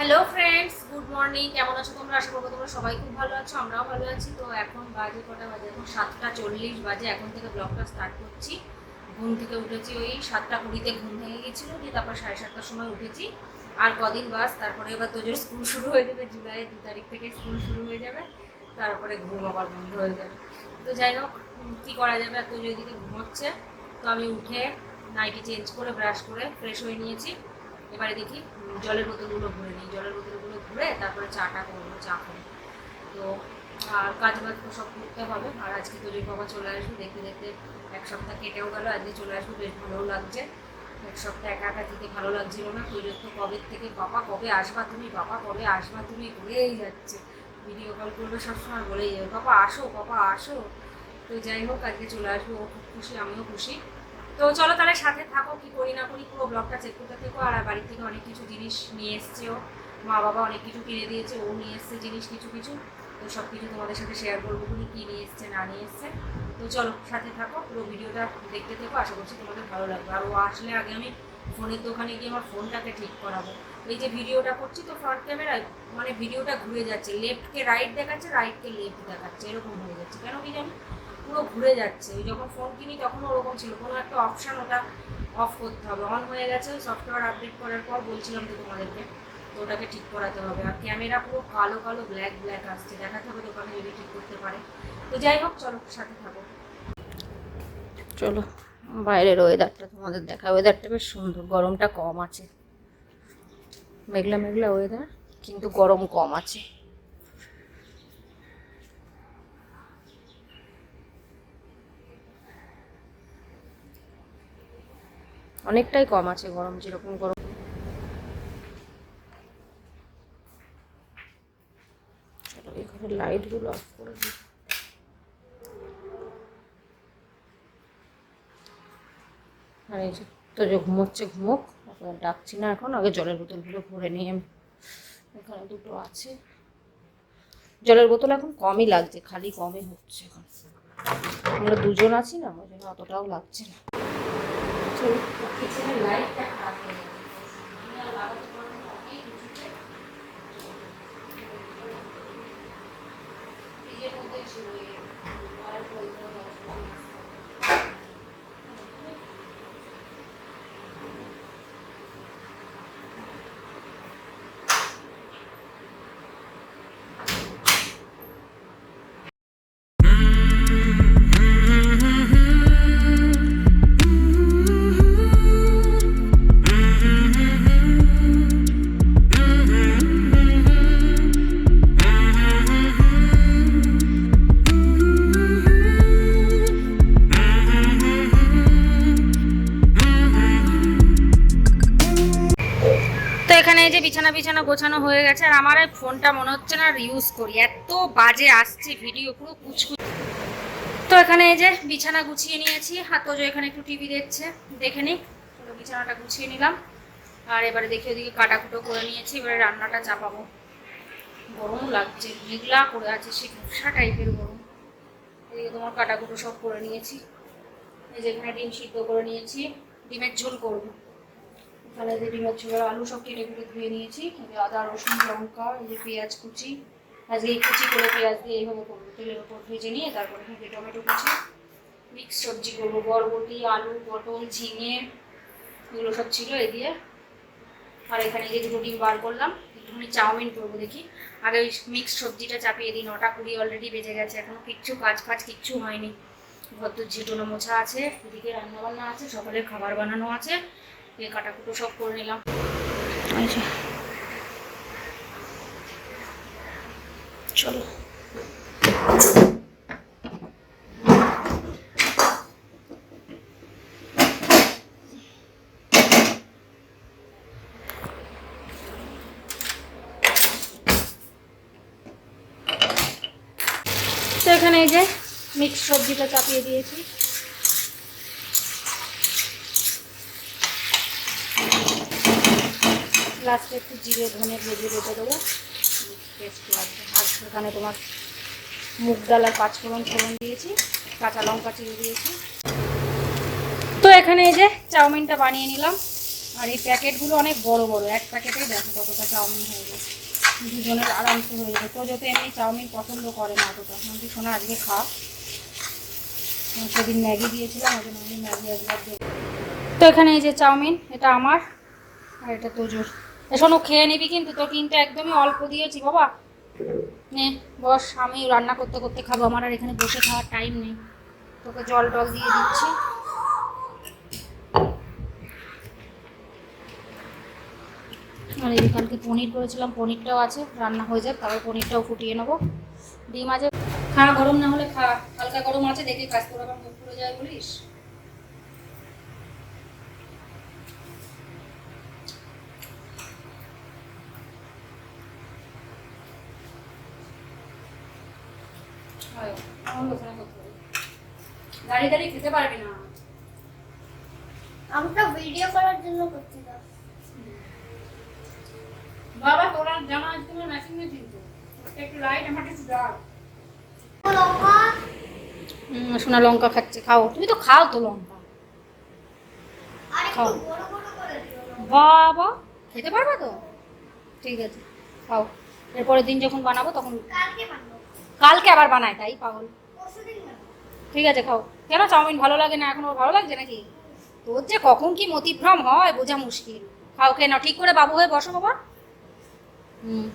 Hello friends good morning কেমন আছো তোমরা? আশা করব তোমরা সবাই খুব ভালো আছো, আমরাও ভালো আছি। তো এখন বাজে কটা বাজে? এখন সাতটা চল্লিশ বাজে। এখন থেকে ব্লগটা স্টার্ট করছি। ঘুম থেকে উঠেছি ওই সাতটা কুড়িতে ঘুম ভেঙে গেছিল, দিয়ে তারপর সাড়ে সাতটার সময় উঠেছি। আর কদিন বাস, তারপরে এবার তোজোর স্কুল শুরু হয়ে যাবে জুলাইয়ের দু তারিখ থেকে স্কুল শুরু হয়ে যাবে। তারপরে ঘুম আবার বন্ধ হয়ে যাবে। তো যাই হোক কী করা যাবে? আর তোজো এদিকে ঘুমোচ্ছে। তো আমি উঠে নাইটি চেঞ্জ করে ব্রাশ করে ফ্রেশ হয়ে নিয়েছি। এবারে দেখি জলের বোতলগুলো ভরে নিই। জলের বোতলগুলো ভরে তারপরে চাটা করব, চা খাব তো আর কাজ বাজ সব করতে হবে। আর আজকে তৈরি বাবা চলে আসবে, দেখতে দেখতে এক সপ্তাহ কেটেও গেল, আজকে চলে আসবে, বেশ ভালোও লাগছে। এক সপ্তাহ একা একা থেকে ভালো লাগছিল না। তৈরির তো কবে থেকে বাবা কবে আসবা তুমি বাবা কবে আসবা তুমি, বলেই যাচ্ছে। ভিডিও কল করবে সবসময়, বলেই যাবে বাবা আসো বাবা আসো। তো যাই হোক, আজকে চলে আসব, ও খুব খুশি, আমিও খুশি। তো চলো তাহলে সাথে থাকো, কি করি না করি, পুরো ব্লগটা চেক করতে থেকো। আর বাড়ি থেকে অনেক কিছু জিনিস নিয়ে এসছে ও মা বাবা অনেক কিছু কিনে দিয়েছে, ও নিয়ে এসছে জিনিস কিছু কিছু। তো সব কিছু তোমাদের সাথে শেয়ার করব, উনি কী নিয়ে এসছে, না নিয়ে এসছে। তো চলো সাথে থাকো, পুরো ভিডিওটা দেখতে থেকো। আশা করছি তোমাদের ভালো লাগবে। আর ও আসলে আগে আমি ফোনের দোকানে গিয়ে আমার ফোনটাকে ঠিক করাবো। এই যে ভিডিওটা করছি তো ফ্রন্ট ক্যামেরায় মানে ভিডিওটা ঘুরে যাচ্ছে। লেফটকে রাইট দেখাচ্ছে রাইটকে লেফট দেখাচ্ছে। এরকম হয়ে যাচ্ছে। কেন কি জানি? পুরো ঘুরে যাচ্ছে। যখন ফোন কিনি তখন ওরকম ছিল। কোনো একটা অপশান ওটা অফ করতে হবে। অন হয়ে গেছে সফটওয়্যার আপডেট করার পর বলছিলাম তো তোমাদেরকে, তো ওটাকে ঠিক করাতে হবে। আর ক্যামেরা পুরো কালো কালো ব্ল্যাক ব্ল্যাক আসছে। দেখাতে হবে দোকানে যদি ঠিক করতে পারে। তো যাই হোক, চলো সাথে থাকো। চলো, বাইরের ওয়েদারটা তোমাদের দেখা ওয়েদারটা বেশ সুন্দর। গরমটা কম আছে। মেঘলা মেঘলা ওয়েদার কিন্তু গরম কম আছে। অনেকটাই কম আছে গরম, যেরকম গরম। এখানে লাইটগুলো অফ করে আর এই তো যে ঘুমোচ্ছে, ঘুমোক। ডাকছি না এখন, আগে জলের বোতলগুলো ভরে নিয়ে এখানে দুটো আছে। জলের বোতল এখন কমই লাগছে, খালি কমই হচ্ছে এখন। আমরা দুজন আছি না, ওই জন্য অতটাও লাগছে না। কিচেনের লাইটটা খারাপ হয়ে গেছে আমি বিছানা গোছানো হয়ে গেছে আর আমার এই ফোনটা মনে হচ্ছে না ইউজ করি। এত বাজে আসছে ভিডিও পুরো কুচকুচ। তো এখানে এই যে বিছানা গুছিয়ে নিয়েছি। হাতও যে এখানে একটু টিভি দেখছে, দেখে পুরো বিছানাটা গুছিয়ে নিলাম। আর এবারে দেখি ওদিকে কাটাকুটো করে নিয়েছি। এবারে রান্নাটা চাপাবো। গরম লাগছে, মেঘলা করে আছে সে ভূষা টাইপের গরম। এদিকে তোমার কাটাকুটো সব করে নিয়েছি। এই যে এখানে ডিম সিদ্ধ করে নিয়েছি। ডিমের ঝোল করব। তাহলে যে ডিমের ঝোলের আলু সব কেটে কুটে ধুয়ে নিয়েছি। আদা, রসুন, লঙ্কা, এই যে পেঁয়াজ কুচি। আজকে এই কুচি করে পেঁয়াজ দিয়ে এইভাবে করব। তেলের উপর ভেজে নিয়ে তারপরে ভেজে টমেটো কুচি মিক্স সবজি করব। বরবটি, আলু, পটল, ঝিঙে, এগুলো সব ছিল এই দিয়ে। আর এখানে যে দুটো ডিম বার করলাম, একটুখানি চাউমিন করব দেখি। আগে ওই মিক্স সবজিটা চাপিয়ে দিই, নটা কুড়ি অলরেডি বেজে গেছে এখনও কিচ্ছু কাজ ফাজ কিচ্ছু হয়নি। ঘর তো ঝিটোনো মোছা আছে, এদিকে রান্না বান্না আছে, সকালের খাবার বানানো আছে। এই কাটাকুটো সব করে নিলাম। আচ্ছা। চলো। তো এখানে এই যে মিক্স সবজিটা চাপিয়ে দিয়েছি। লাস্টে একটু জিরে, ধনে ভেজে বেটে দেবো। টেস্ট লাগবে আর এখানে তোমার মুগ ডাল আর পাঁচফোড়ন ফোড়ন দিয়েছি, কাঁচা লঙ্কা চিড়ে দিয়েছি। তো এখানে এই যে চাউমিনটা বানিয়ে নিলাম। আর এই প্যাকেটগুলো অনেক বড় বড়, এক প্যাকেটেই দেখো কতটা চাউমিন হয়ে গেছে। দুজনের আরামসে হয়ে যাবে তো যত এমনি চাউমিন পছন্দ করে না অতটা আমি শোনা আজকে খা। সেদিন ম্যাগি দিয়েছিলাম, ওই জন্য ম্যাগি একবার তো এখানে এই যে চাউমিন, এটা আমার, আর এটা তোজোর। শোনো, খেয়ে নিবি কিন্তু। তোর কিন্তু একদমই অল্প দিয়েছি, বাবা। নে, বস আমি রান্না করতে করতে খাব। আমার আর এখানে বসে খাওয়ার টাইম নেই। তোকে জল টল দিয়ে দিচ্ছি। আর এই কালকে পনির করেছিলাম, পনিরটাও আছে, রান্না হয়ে যাক, তারপর পনিরটাও ফুটিয়ে নেব। ডিম আছে খা গরম না হলে খা। হালকা গরম আছে, দেখে কাজ করে আবার মুখ পুড়ে যায় বলিস আয়, আমার বসানো করতে হবে। দাঁড়িয়ে দাঁড়িয়ে খেতে পারবি না। আমি ভিডিও করার জন্য করছিলাম বাবা তোরা জামা আজ তোমার ম্যাচিং নেই কিন্তু একটু লাইট আমার একটু ডার্ক লঙ্কা? সোনা লঙ্কা খাচ্ছে খাও। তুমি তো খাও তো লঙ্কা। খাও। বাবা খেতে পারবে তো? ঠিক আছে খাও। এরপরের দিন যখন বানাবো তখন কালকে বানাবো। কালকে আবার বানাই তাই পাগল। ঠিক আছে খাও। কেন চাউমিন ভালো লাগে না? এখন ওর ভালো লাগছে নাকি? তোর যে কখন কি মতিভ্রম হয় বোঝা মুশকিল। খাও নাও। ঠিক করে বাবু হয়ে বসো বাবা। হুম।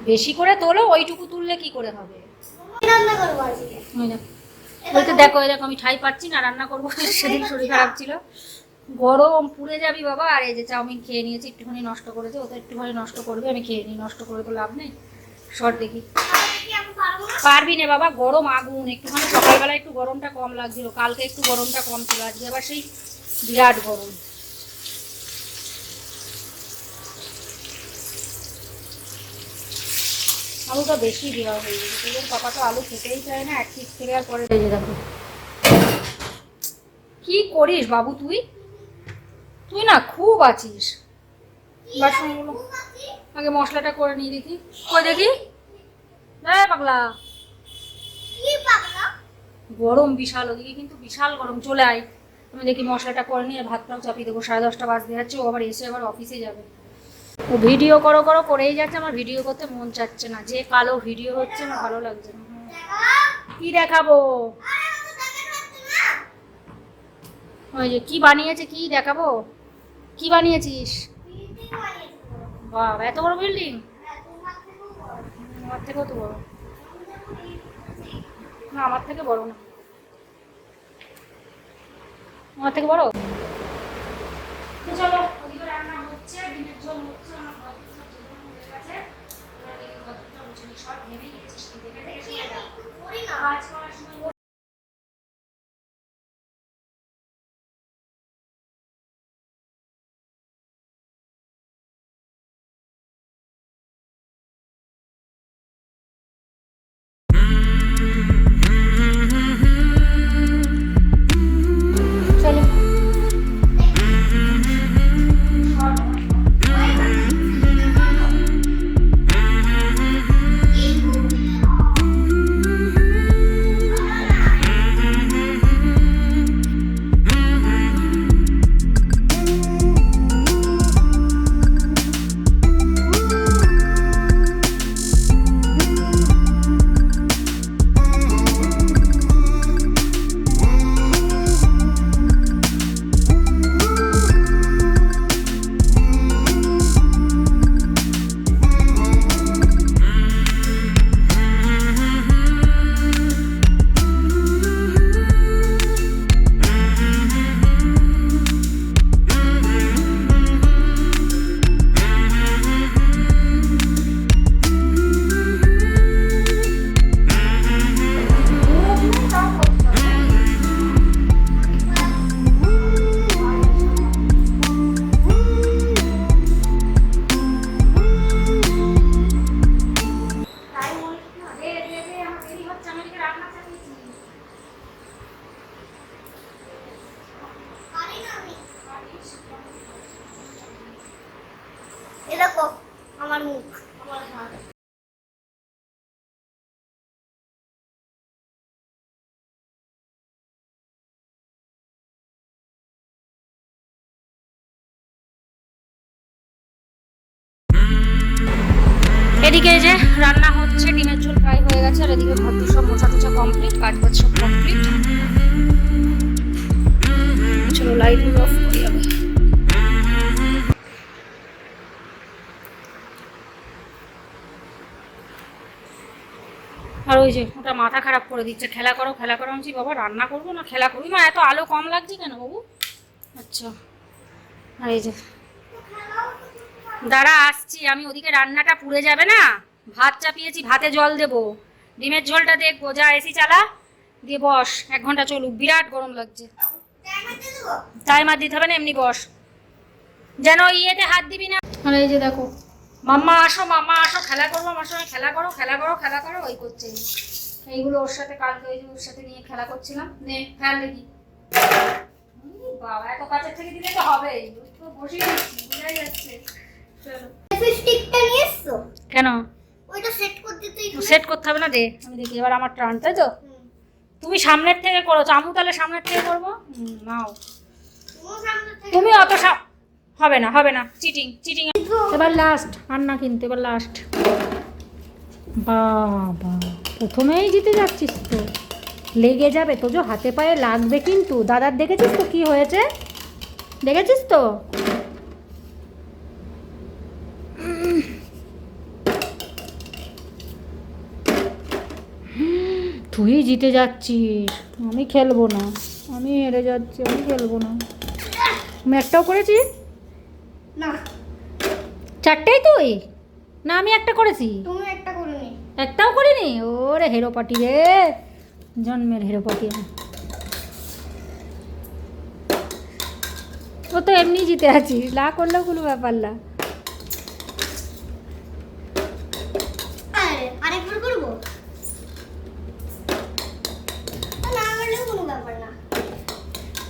বেশি করে তোলো ওইটুকু তুললে কি করে হবে? রান্না করব আজকে। বলতে দেখো দেখো আমি ঠাই পাচ্ছি না রান্না করব। সেদিন শরীর খারাপ ছিল। গরম পুড়ে যাবি বাবা, আর এই যে চাউমিন খেয়ে নিয়েছি, একটুখানি নষ্ট করেছে, ও তো একটুখানি নষ্ট করবে, আমি খেয়ে নিই, নষ্ট করে তো লাভ নেই। শর্ট দেখি। পারব না বাবা, গরম আগুন, একটুখানি সকালবেলা একটু গরমটা কম লাগছিল, কালকে একটু গরমটা কম ছিল, আজকে আবার সেই বিরাট গরম। আলুটা বেশি দেওয়া হয়ে গেছে তোদের পাপা তো আলু খেতেই চায় না, এক পিস খেলে আর পরে দেখো। কি করিস বাবু তুই? তুই না খুব আছিস। আগে মশলাটা করে নিয়ে দেখি। কই দেখি? হ্যাঁ পাগলা। গরম বিশাল, ওদিকে কিন্তু বিশাল গরম। চলে আয়। আমি দেখি মশলাটা করে নিয়ে ভাতটাও চাপিয়ে দেবো। সাড়ে দশটা বাজতে যাচ্ছে, ও আবার এসে আবার অফিসে যাবে। ও ভিডিও করো করো, করেই যাচ্ছে। আমার ভিডিও করতে মন চাচ্ছে না। যে কালো ভিডিও হচ্ছে, আমার ভালো লাগছে না। কি দেখাবো? না ওই যে কি বানিয়েছে, কি দেখাবো? কি বানিয়েছিস? বাবা, এত বড় বিল্ডিং আমার থেকেও তো বড়। না, আমার থেকে বড় না। আমার থেকে বড়? চলো গেছে, আর এদিকে ঘর সব মোছা টোছা কমপ্লিট কাজ বাজ সব কমপ্লিট চলো লাইটগুলো অফ করি আর ওই যে ওটা মাথা খারাপ করে দিচ্ছে, খেলা করো খেলা করো। আমি বাবা, রান্না করব না, খেলা করবি? মা, এত আলো কম লাগছে কেন বাবু? আচ্ছা। আর এই যে দাঁড়া, আসছি। আমি ওদিকে রান্নাটা পুড়ে যাবে না। ভাত চাপিয়েছি, ভাতে জল দেবো। ডিমের ঝোলটা দেখব। যা এসি চালা। দিয়ে বস। এক ঘণ্টা চলুক। বিরাট গরম লাগছে। টাইমার দিতে হবে না, এমনি বস। যেন ইয়েতে হাত দিবি না। এই যে দেখো, মাম্মা আসো মাম্মা আসো। খেলা করব আমার সঙ্গে খেলা করো খেলা করো খেলা করো। ওই করছে। এইগুলো ওর সাথে কালকে ওই যে ওর সাথে নিয়ে খেলা করছিলাম। নে, খেয়াল দেখি বাবা, এত কাছের থেকে দিলে তো হবেই। তো বসেই বোঝাই যাচ্ছে। কেন? ওইটা সেট করতে তুই সেট করতে হবে না দে। আমি দেখি এবার আমার টার্ন তাই তো? তুমি সামনের থেকে করো আমু তাহলে সামনের থেকে করব? নাও। তুমি অত হবে না হবে না। চিটিং চিটিং এবার লাস্ট আর না কিন্তু এবার লাস্ট বাবা প্রথমেই জিতে যাচ্ছিস তো। লেগে যাবে তো যে হাতে পায়ে লাগবে কিন্তু। দাদার দেখেছিস তো কি হয়েছে? দেখেছিস তো? তুই জিতে যাচ্ছিস। আমি খেলব না। আমি হেরে যাচ্ছি আমি খেলব না। আমি একটাও করেছি? না। চারটেই তুই? না আমি একটা করেছি। তুমি একটা করিনি। একটাও করিনি? ওরে হেরো পাটি রে। জন্মের হেরো পাটি। ও তো এমনি জিতে আছিস লা করলেও কোনো ব্যাপার না আরে আরেকবার করব না করলেও কোনো ব্যাপার না ওর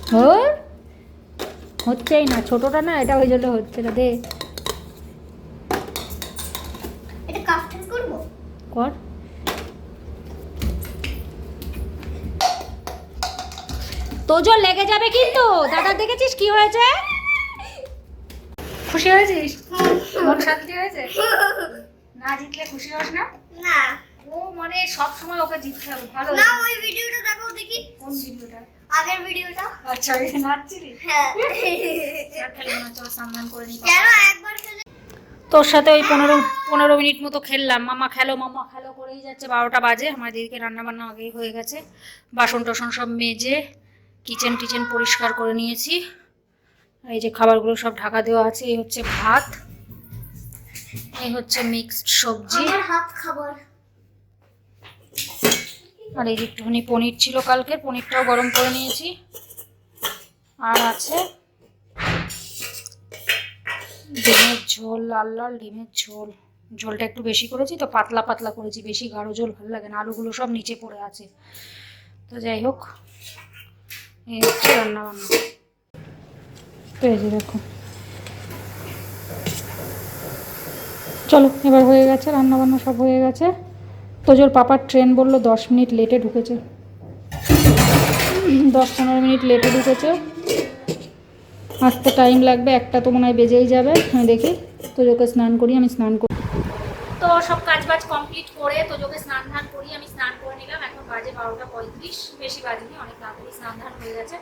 হচ্ছেই না ছোটটা না এটা ওই জন্য হচ্ছে না দে। কর। তোজোর লেগে যাবে কিন্তু। দাদা দেখেছিস কি হয়েছে? খুশি হয়েছিস? মন শান্তি হয়েছে? না জিতলে খুশি হস না? না। ও মানে সব সময় ওকে জিততে হবে ভালো না ওই ভিডিওটা দেখো দেখি। কোন ভিডিওটা? আগের ভিডিওটা। আচ্ছা এই নাচছিলি? হ্যাঁ। চল সম্মান করে নি। কেন একবার খেলে? তোর সাথে ওই পনেরো পনেরো মিনিট মতো খেললাম। মামা খেলো মামা খেলো করেই যাচ্ছে। বারোটা বাজে। আমার দিদিকে রান্না বান্না আগেই হয়ে গেছে। বাসন টাসন সব মেজে কিচেন টিচেন পরিষ্কার করে নিয়েছি। এই যে খাবারগুলো সব ঢাকা দেওয়া আছে এই হচ্ছে ভাত। এই হচ্ছে মিক্সড সবজি। আমার হাত খাবার। আর এই যে একটুখানি পনির ছিল কালকে, পনিরটাও গরম করে নিয়েছি। আর আছে ডিমের ঝোল, লাল লাল ডিমের ঝোল। ঝোলটা একটু বেশি করেছি তো পাতলা পাতলা করেছি, বেশি গাঢ় ঝোল ভালো লাগে না, আলুগুলো সব নিচে পড়ে আছে। তো যাই হোক, এই হচ্ছে রান্না বান্না তো এই যে দেখো। চলো, এবার হয়ে গেছে রান্না বান্না সব হয়ে গেছে। তোজোর পাপার ট্রেন বলল দশ মিনিট লেটে ঢুকেছে। দশ পনেরো মিনিট লেটে ঢুকেছে। আসতে টাইম লাগবে, একটা তো মনে হয় বেজেই যাবে। আমি দেখি, তোজোকে স্নান করি, আমি স্নান করি। তো সব কাজ বাজ কমপ্লিট করে তোজোকে স্নান ধান করি আমি স্নান করে নিলাম। এখন বাজে বারোটা পঁয়ত্রিশ, বেশি বাজেনি, অনেক তাড়াতাড়ি স্নান ধান হয়ে গেছে।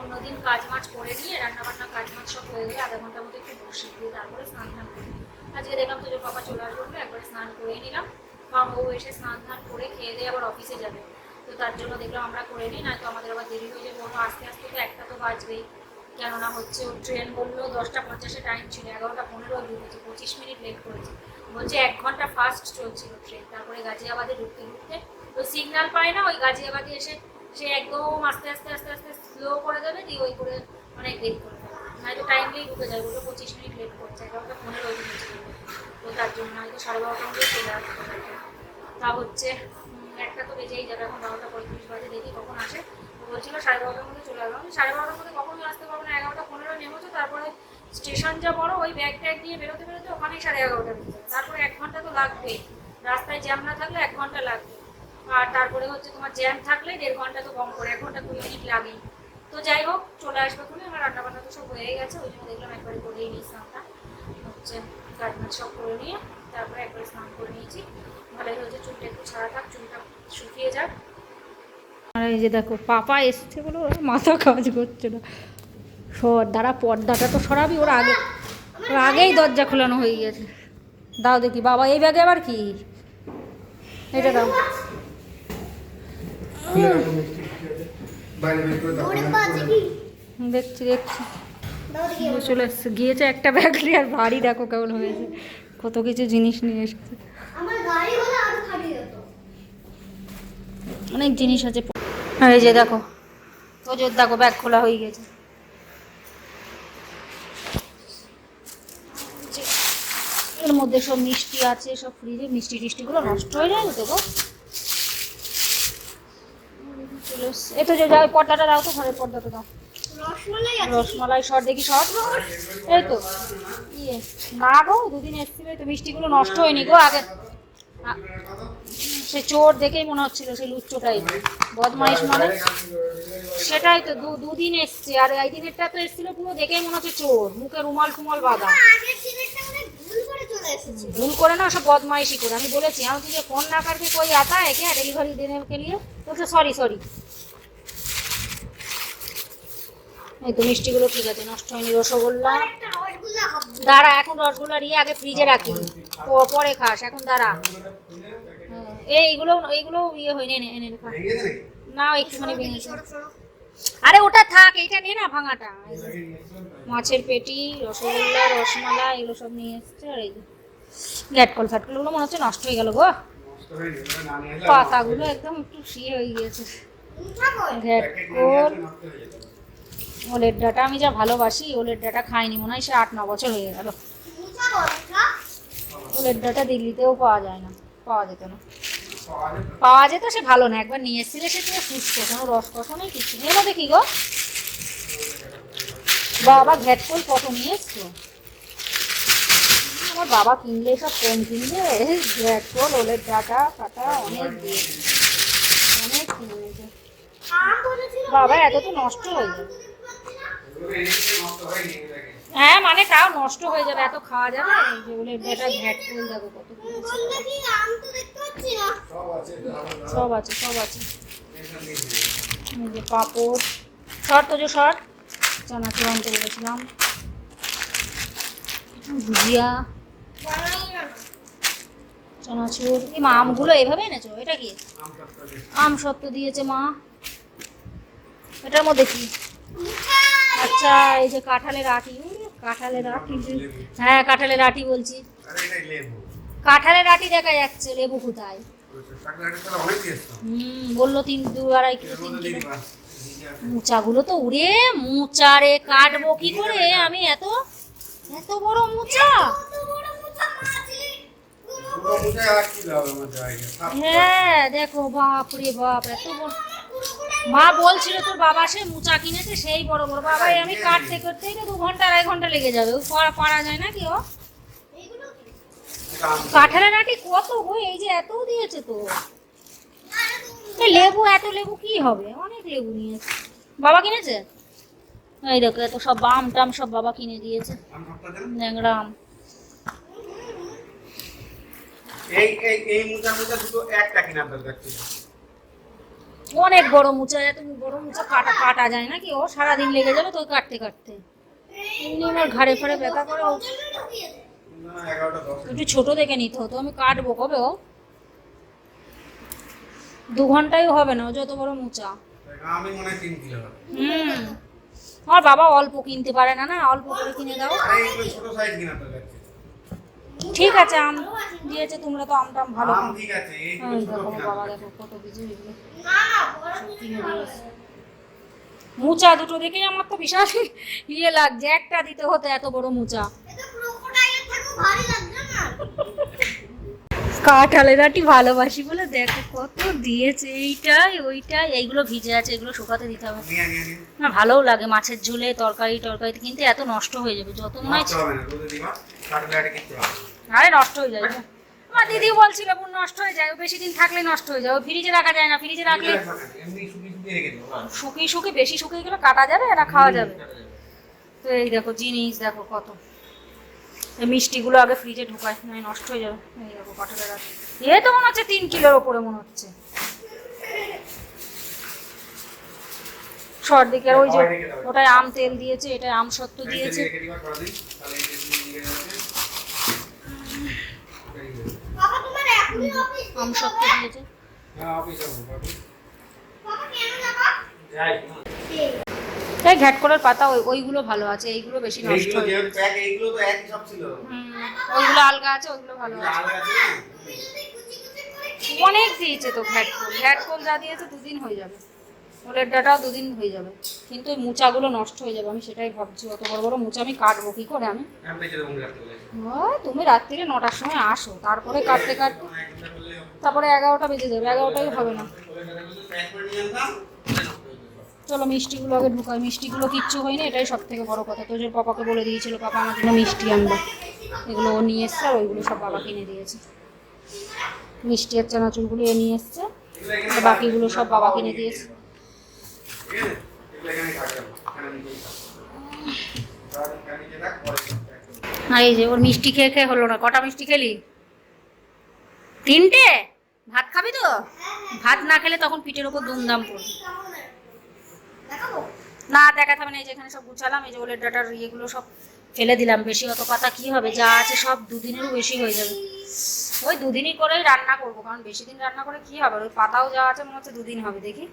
অন্যদিন কাজ মাছ করে নিয়ে রান্না বান্না কাজ মাছ সব হয়ে গেলে আধা ঘণ্টার মধ্যে একটু বসে দিয়ে তারপরে স্নান ধান করি। আজকে দেখলাম তোজোর পাপা চলে আসবে একবারে স্নান করেই নিলাম। কারণ ও এসে স্নান ধান করে খেয়ে দিয়ে আবার অফিসে যাবে। তো তার জন্য দেখলাম আমরা করে নিই না তো আমাদের আবার দেরি হয়ে যাবে ওর আস্তে আস্তে তো একটা তো বাজবেই। কেননা হচ্ছে ও ট্রেন বলল দশটা পঞ্চাশে টাইম ছিল, এগারোটা পনেরো ঢুকেছে পঁচিশ মিনিট লেট করেছে। বলছে এক ঘণ্টা ফাস্ট চলছিল ট্রেন তারপরে গাজিয়াবাদে ঢুকতে ঢুকতে তো সিগন্যাল পায় না, ওই গাজিয়াবাদে এসে সে একদম আস্তে আস্তে আস্তে আস্তে স্লো করে দেবে, দিয়ে ওই করে অনেক লেট করে দেবে। নয়তো টাইমলেই ঢুকে যায় বলল পঁচিশ মিনিট লেট করছে, এগারোটা পনেরো ঢুকেছে তো তার জন্য হয়তো সাড়ে বারোটার মধ্যে চলে তা হচ্ছে একটা তো বেজেই যাবে, এখন বারোটা পঁয়ত্রিশ বাজে, দেখি কখন আসে। তো বলছিল সাড়ে বারোটার মধ্যে চলে আসবে। আমি সাড়ে বারোটার মধ্যে কখনোই আসতে পারব না, এগারোটা পনেরো নেমেছো, তারপরে স্টেশন যা বড়, ওই ব্যাগ ট্যাগ দিয়ে বেরোতে বেরোতে ওখানেই সাড়ে এগারোটা বেজে তারপরে এক ঘণ্টা তো লাগবেই। রাস্তায় জ্যাম না থাকলে এক ঘণ্টা লাগবে। আর তারপরে হচ্ছে তোমার জ্যাম থাকলে দেড় ঘণ্টা তো কম করে, এক ঘণ্টা কুড়ি মিনিট লাগেই। তো যাই হোক, চলে আসবে খুলে আমার রান্না বান্না তো সব হয়ে গেছে, ওই জন্য দেখলাম একবারে করেই নিই স্নানটা। হচ্ছে কাজ মাছ সব করে নিয়ে তারপরে একবার স্নান করে নিয়েছি। ভালোই হয়েছে চুলটা একটু ছাড়া থাক চুলটা শুকিয়ে যাক। আর এই যে দেখো পাপা এসছে বলে ওরা মাথা কাজ করছে না। সর দাঁড়া পর্দাটা তো সরাবি ওর আগে ওর আগেই দরজা খোলানো হয়ে গেছে। দাও দেখি বাবা এই ব্যাগে আবার কি? এটা দাও। দেখছি দেখছি। চলে এসছে। গিয়েছে একটা ব্যাগ নিয়ে আর ভারী দেখো কেমন হয়েছে। কত কিছু জিনিস নিয়ে এসেছে। অনেক জিনিস আছে। আর এই যে দেখো তোজোর দেখো ব্যাগ খোলা হয়ে গেছে। এর মধ্যে সব মিষ্টি আছে সব ফ্রিজে মিষ্টি টিষ্টিগুলো নষ্ট হয়ে যায় তো গো। তো যে যাও পর্দাটা দাও তো ঘরের পর্দাটা দাও। রসমালাই শর্ট দেখি সব এই তো। ইয়ে, না গো দুদিন এসেছিল তো মিষ্টিগুলো নষ্ট হয়নি গো আগে। সে চোর দেখেই মনে হচ্ছিল সেই লুচ্চটাই। বদমাইশ মানে। সেটাই তো দুদিন এসছে আর এই দিনেরটা তো এসেছিল পুরো দেখেই মনে হচ্ছে চোর। মুখে রুমাল টুমাল বাঁধা। ভুল করে না সব বদমাইশি করে। আমি বলেছি আমি তুই ফোন না করবি কই আতা একে ডেলিভারি দিনের কে নিয়ে? বলছে সরি সরি এই তো মিষ্টিগুলো ঠিক আছে নষ্ট হয়নি রসগোল্লা। দাঁড়া এখন রসগোল্লা নিয়ে আগে ফ্রিজে রাখি। পরে খাস এখন দাঁড়া। হ্যাঁ, এইগুলো এইগুলো ইয়ে হয়নি এনে এনে। ভেঙে? না একটুখানি সরো আরে ওটা থাক এইটা নে না ভাঙাটা। মাছের পেটি রসগোল্লা রসমালাই এগুলো সব নিয়ে এসছে আর এই গ্যাটকল ফ্যাটকলগুলো মনে হচ্ছে নষ্ট হয়ে গেল গো। নিয়ে পাতাগুলো একদম একটু শিয়ে হয়ে গিয়েছে। নিয়ে গ্যাটকল আসলে নষ্ট হয়ে যেত। ওলের ডাটা, আমি যা ভালোবাসি, ওলের ডাটা খাইনি, মনে হয় সে আট, ন বছর হয়ে গেল। ওলের ডাটা দিল্লিতেও পাওয়া যায় না, পাওয়া যেত না। পাওয়া যেত। সে ভালো না, একবার নিয়ে এসেছিলে, সে পুরো সুস্থ, কোনো রস কষ নেই, কিছু নেই। এলো দেখি গো। বাবা ঘ্যাটকল কত নিয়ে এসছো। আমার বাবা কিনলে সব কম কিনবে। ঘ্যাটকল, ওলের ডাটা ফাটা অনেক দিয়ে। অনেক কিনেছে। বাবা, এত তো নষ্ট হয়ে যাবে ওগুলো এনেছে, নষ্ট হয়নি, দেখে। হ্যাঁ মানে তাও নষ্ট হয়ে যাবে এত খাওয়া যাবে? এই যে ওলের ডাটা ঘ্যাটকল দেখো কত সব আছে। সব আছে। পাঁপড় শর্ট তো যে শর্ট চানাচুর আনতে বলেছিলাম ভুজিয়া চানাচুর। এই মা আমগুলো এভাবে এনেছো? এটা কি? আম। সত্ত্ব দিয়েছে মা। এটার মধ্যে কি? আচ্ছা এই যে কাঁঠালের আটি কাঁঠালের আটি হ্যাঁ কাঁঠালের আটি বলছি। কাঁঠালের আটি দেখা যাচ্ছে লেবু কোথায়। হুম বলল তিন দু আড়াই কিলো তিন কিলো। মোচাগুলো তো উড়ে মোচারে কাটবো কি করে আমি এত এত বড় মোচা হ্যাঁ দেখো বাপ রে বাপ এত বড় মা বলছিল তোর বাবা সে মোচা কিনেছে, সেই বড় বড়। বাবা আমি কাটতে করতেই তো দু ঘণ্টা, আড়াই ঘণ্টা লেগে যাবে। পারা- যায় না কি ও। কাঁঠালের আটি কত গো এই যে এত দিয়েছে তো। লেবু, এত লেবু কি হবে? অনেক লেবু নিয়েছে। বাবা কিনেছে? এই দেখো, এত সব বাম টাম সব বাবা কিনে দিয়েছে। ন্যাংরা আম এই এই এই মুচা মুচা দুটো একটা কিনা দরকার ছিল। অনেক বড় মুচা এত বড় মুচা কাটা কাটা যায় না কি ও সারাদিন লেগে যাবে তো কাটতে কাটতে। এমনি আমার ঘাড়ে ফাড়ে ব্যথা করে ও। একটু ছোট দেখে নিতে হতো আমি কাটবো কবে ও? দু ঘন্টাই হবে না যত বড় মুচা। হুম। আমার বাবা অল্প কিনতে পারে না না? অল্প করে কিনে দাও। ছোট সাইজ কিনা ঠিক আছে আম দিয়েছে তোমরা তো আমটা ভালো আম। ঠিক আছে এই দেখো বাবা দেখো কত কিছু এগুলো মুচা দুটো দেখেই আমার তো বিশাল ইয়ে লাগছে একটা দিতে হতো এত বড় মুচা। কাঁঠালের আটি ভালোবাসি বলে দেখো কত দিয়েছে এইটাই ওইটাই এইগুলো ভিজে আছে এগুলো শুকাতে দিতে হবে। না ভালোও লাগে মাছের ঝোলে তরকারি টরকারিতে কিন্তু এত নষ্ট হয়ে যাবে যত মনে হয় আরে নষ্ট হয়ে যাবে আমার দিদি বলছিল বোন নষ্ট হয়ে যায়। ও বেশি দিন থাকলে নষ্ট হয়ে যায়। ও ফ্রিজে রাখা যায় না। ফ্রিজে রাখলে শুকিয়ে শুকিয়ে বেশি শুকিয়ে গেলে কাটা যাবে না খাওয়া যাবে? তো এই দেখো জিনিস দেখো কত। এই মিষ্টিগুলো আগে ফ্রিজে ঢুকায় নয় নষ্ট হয়ে যাবে। এই দেখো কাঁঠালের আটা এ তো মনে হচ্ছে তিন কিলোর ওপরে মনে হচ্ছে। শর্ট দিকে আর ওই যে ওটায় আম তেল দিয়েছে এটায় আম সত্ত্ব দিয়েছে রেখে দিবা সারাদিন, তাহলে এই যে তুমি নিয়ে যাবে। বাবা তোমার এখনই অফিস আম সত্ত্ব দিয়েছে হ্যাঁ, অফিস যাব, বাবু। বাবা কেন যাবা যাই। এই ঘ্যাট করার পাতা ওই ওইগুলো ভালো আছে এইগুলো বেশি নষ্ট হয়ে এইগুলো তো একই সব ছিল। ওইগুলো আলগা আছে ওইগুলো ভালো আছে আলাদা ছিল না? তুমি যদি কুচি কুচি করে অনেক দিয়েছে তো ঘ্যাট কোল ঘ্যাট কোল যা দিয়েছে দুদিন হয়ে যাবে ওলের ডাটাও দুদিন হয়ে যাবে। কিন্তু ওই মোচাগুলো নষ্ট হয়ে যাবে আমি সেটাই ভাবছি। অত বড় বড় মোচা আমি কাটবো কি করে আমি? তুমি রাত্রিরে নটার সময় আসো তারপরে কাটতে কাটতে। তারপরে এগারোটা বেজে যাবে এগারোটাই হবে না। চলো মিষ্টিগুলো আগে ঢুকাই। মিষ্টিগুলো কিচ্ছু হয়নি এটাই সব থেকে বড় কথা। তোজোর পাপাকে বলে দিয়েছিল পাপা আমার জন্য মিষ্টি আনবে। এগুলো ও নিয়ে এসছে আর ওইগুলো সব বাবা কিনে দিয়েছে। মিষ্টি আর চানাচুরগুলো এ নিয়ে এসছে বাকিগুলো সব বাবা কিনে দিয়েছে। এই যে ওর মিষ্টি খেয়ে খেয়ে হলো না। কটা মিষ্টি খেলি? তিনটে? ভাত খাবি তো? ভাত না খেলে তখন পিঠের ওপর দুমদাম পড়বে না দেখাতে হবে না, এই যে এখানে সব গুছালাম, এই যে ওলের ডাটার ইয়েগুলো সব ফেলে দিলাম। বেশি অত কথা কি হবে? যা আছে সব দুদিনেরও বেশি হয়ে যাবে। ওই দুদিনই করেই রান্না করব, কারণ বেশি দিন রান্না করে কি হবে? ওই পাতাও যা আছে মনে হচ্ছে দুদিন হবে, দেখি।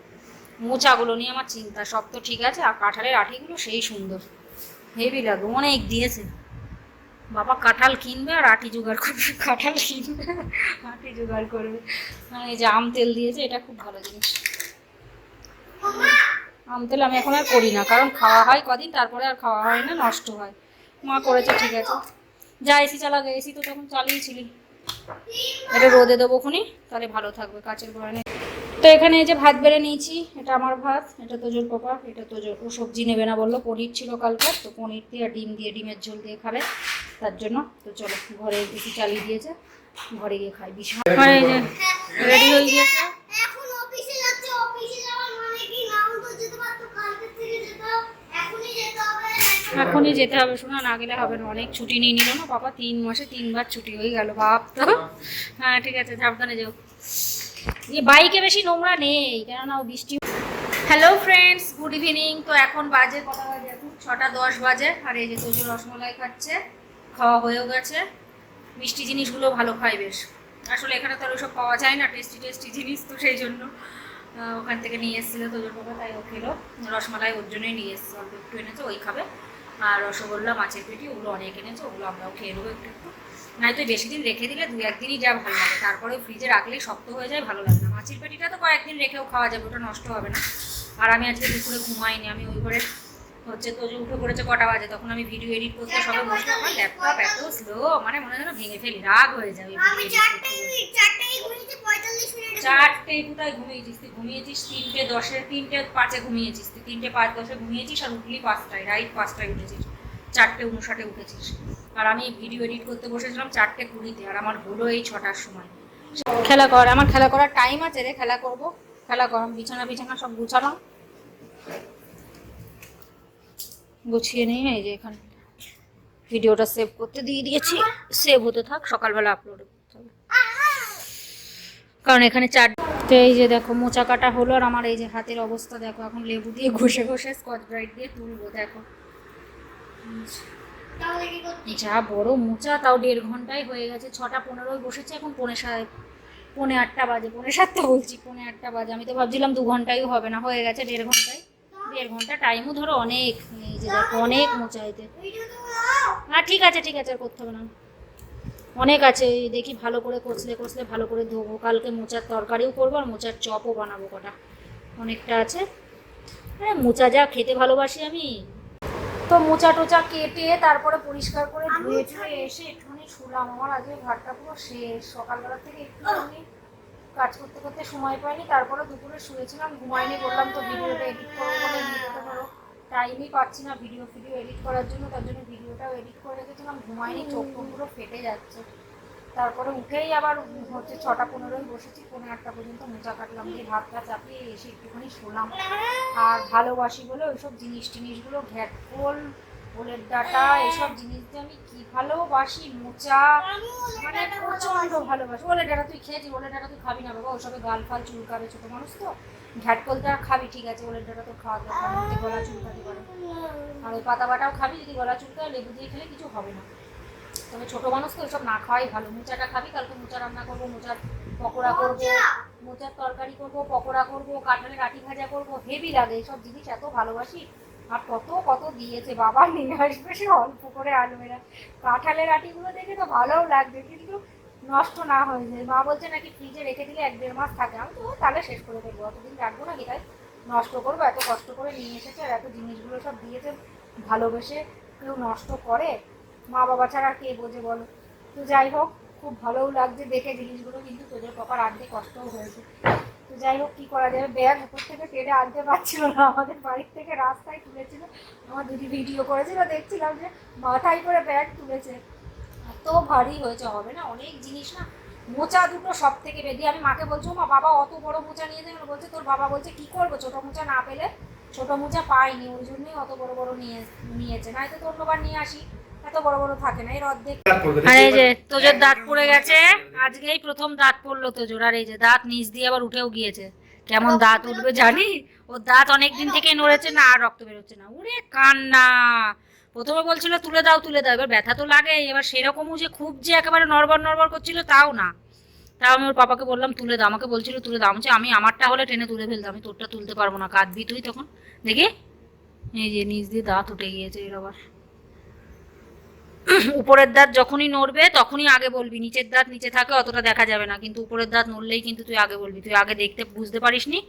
মোচাগুলো নিয়ে আমার চিন্তা, সব তো ঠিক আছে, আর কাঁঠালের আঠিগুলো সেই সুন্দর। হেভি লাগবে অনেক দিয়েছে। বাবা কাঁঠাল কিনবে আর আটি জোগাড় করবে, কাঁঠাল কিনবে, আটি জোগাড় করবে। মানে এই যে আম তেল দিয়েছে, এটা খুব ভালো জিনিস। আম তেল আমি এখন আর করি না, কারণ খাওয়া হয় কদিন, তারপরে আর খাওয়া হয় না, নষ্ট হয়। মা করেছে, ঠিক আছে। যা এসি চালাবে এসি তো তখন চালিয়েছিলি। এটা রোদে দেবো খুনি, তাহলে ভালো থাকবে, কাচের বয়ানে তো এখানে এই যে ভাত বেড়ে নিয়েছি এটা আমার ভাত এটা তোজোর পাপা এটা তোজোর ও সবজি নেবে না বলল পনির ছিল কালকে তো পনির দিয়ে আর ডিম দিয়ে ডিমের ঝোল দিয়ে খাবে তার জন্য তো চলো ঘরে এসি চালিয়ে দিয়েছে ঘরে গিয়ে খাই বিশাল। এই রেডি হয়ে গিয়েছে। এখন অফিসে যাচ্ছে অফিসে যাওয়ার মানে কি? নাও তো যেতে পারতো কালকে থেকে যেত এখনই যেতে হবে এখনই যেতে হবে শোনা না গেলে হবে না অনেক ছুটি নিয়ে নিল না বাবা তিন মাসে তিনবার ছুটি হয়ে গেল ভাব। তো হ্যাঁ ঠিক আছে সাবধানে যাও। এই বাইকে বেশি নোংরা নেই, কেননা বৃষ্টি হ্যালো ফ্রেন্ডস গুড ইভিনিং তো এখন বাজে কটা বাজে এখন? ছটা দশ বাজে। আর এই যে তোজো রসমলাই খাচ্ছে, খাওয়া হয়েও গেছে। মিষ্টি জিনিসগুলো ভালো খাই বেশ। আসলে এখানে তো আর ওসব পাওয়া যায় না, টেস্টি টেস্টি জিনিস তো সেই জন্য। ওখান থেকে নিয়ে এসেছিল তোজোর বাবা, তাই ও খেলো। রসমালাই ওর জন্যই নিয়ে এসছে, অল্প একটু এনেছে, ওই খাবে। আর রসগোল্লা, মাছের পেটি, ওগুলো অনেক এনেছে, ওগুলো আমরাও খেয়ে নেব একটু একটু। নাই তো বেশি দিন রেখে দিলে দু একদিনই যা ভালো লাগে। তারপরে ফ্রিজে রাখলে শক্ত হয়ে যায় ভালো লাগে না। মাছের পেটিটা তো কয়েকদিন রেখেও খাওয়া যাবে ওটা নষ্ট হবে না। আর আমি আজকে দুপুরে ঘুমাইনি আমি ওই ঘরে হচ্ছে তো উঠে পড়েছে কটা বাজে তখন আমি ভিডিও এডিট করতে সবাই বসে আমার ল্যাপটপ এত স্লো মানে মনে হয় ভেঙে ফেলি রাগ হয়ে যাবে চারটে কোথায় ঘুমিয়েছিস তুই? ঘুমিয়েছিস তিনটে দশে তিনটে পাঁচে ঘুমিয়েছিস তুই? তিনটে পাঁচ দশে ঘুমিয়েছিস আর উঠলি পাঁচটায় রাইট পাঁচটায় উঠেছিস। চারটে উনষাটে উঠেছিস। আর আমি ভিডিও এডিট করতে বসেছিলাম চারটে কুড়িতে, আর আমার হলো এই ছটার সময়। খেলা কর, আমার খেলা করার টাইম আছে রে, খেলা করব। খেলা কর বিছানা বিছানা সব গুছালাম। গুছিয়ে নিয়ে এই যে এখানে ভিডিওটা সেভ করতে দিয়ে দিয়েছি। সেভ হতে থাক, সকালবেলা আপলোড করতে হবে। কারণ এখানে চার তো এই যে দেখো, মোচা কাটা হলো, আর আমার এই যে হাতের অবস্থা, দেখো, এখন লেবু দিয়ে ঘষে ঘষে স্কচ ব্রাইট দিয়ে তুলবো, দেখো। যা বড় মোচা, তাও দেড় ঘন্টায় হয়ে গেছে। ছটা পনেরোয় বসেছে, এখন পৌনে সাত পৌনে আটটা বাজে। পৌনে সাতটা বলছি, পৌনে আটটা বাজে। আমি তো ভাবছিলাম দু ঘন্টায়ও হবে না, হয়ে গেছে দেড় ঘন্টায়। দেড় ঘণ্টা টাইমও ধরো অনেক অনেক মোচা এতে। হ্যাঁ ঠিক আছে ঠিক আছে, আর করতে হবে না। অনেক আছে দেখি ভালো করে কষলে কষলে ভালো করে ধোবো। কালকে মোচার তরকারিও করব, আর মোচার চপও বানাবো কটা। অনেকটা আছে। হ্যাঁ মোচা যা খেতে ভালোবাসি আমি। তো মোচা টোচা কেটে তারপরে পরিষ্কার করে ধুয়ে ধুয়ে এসে একটুখানি শুলাম। আমার আজকে ঘাটটা পুরো শেষ। সকালবেলা থেকে একটুখানি কাজ করতে করতে সময় পাইনি। তারপরে দুপুরে শুয়েছিলাম ঘুমাইনি বললাম তো ভিডিওটা এডিট করব বলে এডিট ধরো টাইমই পাচ্ছি না ভিডিও ফিডিও এডিট করার জন্য তার জন্য ভিডিওটাও এডিট করে রেখেছিলাম। ঘুমাইনি চোখ পুরো ফেটে যাচ্ছে। তারপরে উঠেই আবার হচ্ছে ছটা পনেরোই বসেছি পনেরো আটটা পর্যন্ত মোচা কাটলাম, দিয়ে ভাতটা চাপিয়ে এসে একটুখানি শুলাম। আর ভালোবাসি বলে ওইসব জিনিস টিনিসগুলো ঘ্যাটকোল ওলের ডাটা, এসব জিনিস যে আমি কি ভালোবাসি? মোচা মানে প্রচণ্ড ভালোবাসি। ওলের ডাটা তুই খেয়েছি, ওলের ডাটা তুই খাবি না বাবা, ওসবে গাল ফাল চুলকাবে ছোটো মানুষ তো। ঘ্যাটকলটা খাবি, ঠিক আছে, ওলের ডাটা তো খাওয়া দরকার গলা চুলকাতে পারে। আর ওই পাতা বাটাও খাবি, যদি গলা চুলকায়, লেবু দিয়ে খেলে কিছু হবে না। তবে ছোট মানুষ তো এসব না খাওয়াই ভালো। মোচাটা খাবি কালকে মোচা রান্না করব মোচার পকোড়া করব মোচার তরকারি করব পকোড়া করব কাঁঠালের আটি ভাজা করব হেভি লাগে। এইসব জিনিস এত ভালোবাসি। আর কত কত দিয়েছে বাবা নিয়ে আসবে সে অল্প করে আলুমেরা কাঁঠালের আটিগুলো দেখে তো ভালোও লাগবে কিন্তু নষ্ট না হয়ে যায়। মা বলছে নাকি ফ্রিজে রেখে দিলে এক দেড় মাস থাকে। আমি তো তাহলে শেষ করে দেবো অতদিন রাখব না তাই নষ্ট করব এত কষ্ট করে নিয়ে এসেছে আর এত জিনিসগুলো সব দিয়েছে ভালোবেসে। কেউ নষ্ট করে মা বাবা ছাড়া কে বোঝে বলো? তো যাই হোক, খুব ভালোও লাগছে দেখে জিনিসগুলো, কিন্তু তোদের পাপার আনতে কষ্টও হয়েছে। তো যাই হোক, কী করা যাবে? ব্যাগ উপর থেকে টেনে আনতে পারছিল না, আমাদের বাড়ির থেকে রাস্তায় তুলেছিল। আমার দিদি ভিডিও করেছিল দেখছিলাম যে মাথায় করে ব্যাগ তুলেছে। এত ভারী হয়েছে, হবে না? অনেক জিনিস না? মোচা দুটো সব থেকে বেদি আমি মাকে বলছি মা, বাবা, অত বড় মোচা নিয়ে যাবে? বলছে, তোর বাবা বলছে, কি করব? ছোট মোচা না পেলে ছোট মোচা পাইনি, ওই জন্যই অত বড় বড় নিয়ে, নিয়েছে। নয়তো তো অন্যবার নিয়ে আসি। এত বড় বড় থাকে না এর অর্ধেক। আর এই যে তোজোর দাঁত পড়ে গেছে আজকেই প্রথম দাঁত পড়ল তোজোর আর এই যে দাঁত নিচ দিয়ে আবার উঠেও গিয়েছে। কেমন দাঁত উঠবে জানি? ওর দাঁত অনেক দিন থেকে নড়েছে না আর রক্ত বেরোচ্ছে না। উরে কান্না। প্রথমে বলছিল তুলে দাও তুলে দাও। এবার ব্যথা তো লাগে এবার সেরকমও যে খুব যে একেবারে নড়বড় নড়বড় করছিল তাও না। তাও আমি ওর পাপাকে বললাম তুলে দাও। আমাকে বলছিল তুলে দাও। আমি আমি আমারটা হলে টেনে তুলে ফেলতাম। আমি তোরটা তুলতে পারব না। কাঁদবি তুই তখন? দেখি। এই যে নিচ দিয়ে দাঁত উঠে গিয়েছে এর আবার। উপরের দাঁত যখনই নড়বে, তখনই আগে বলবি। নিচের দাঁত নিচে থাকে, অতটা দেখা যাবে না। কিন্তু উপরের দাঁত নড়লেই কিন্তু তুই আগে বলবি। তুই আগে দেখতে, বুঝতে পারিসনি?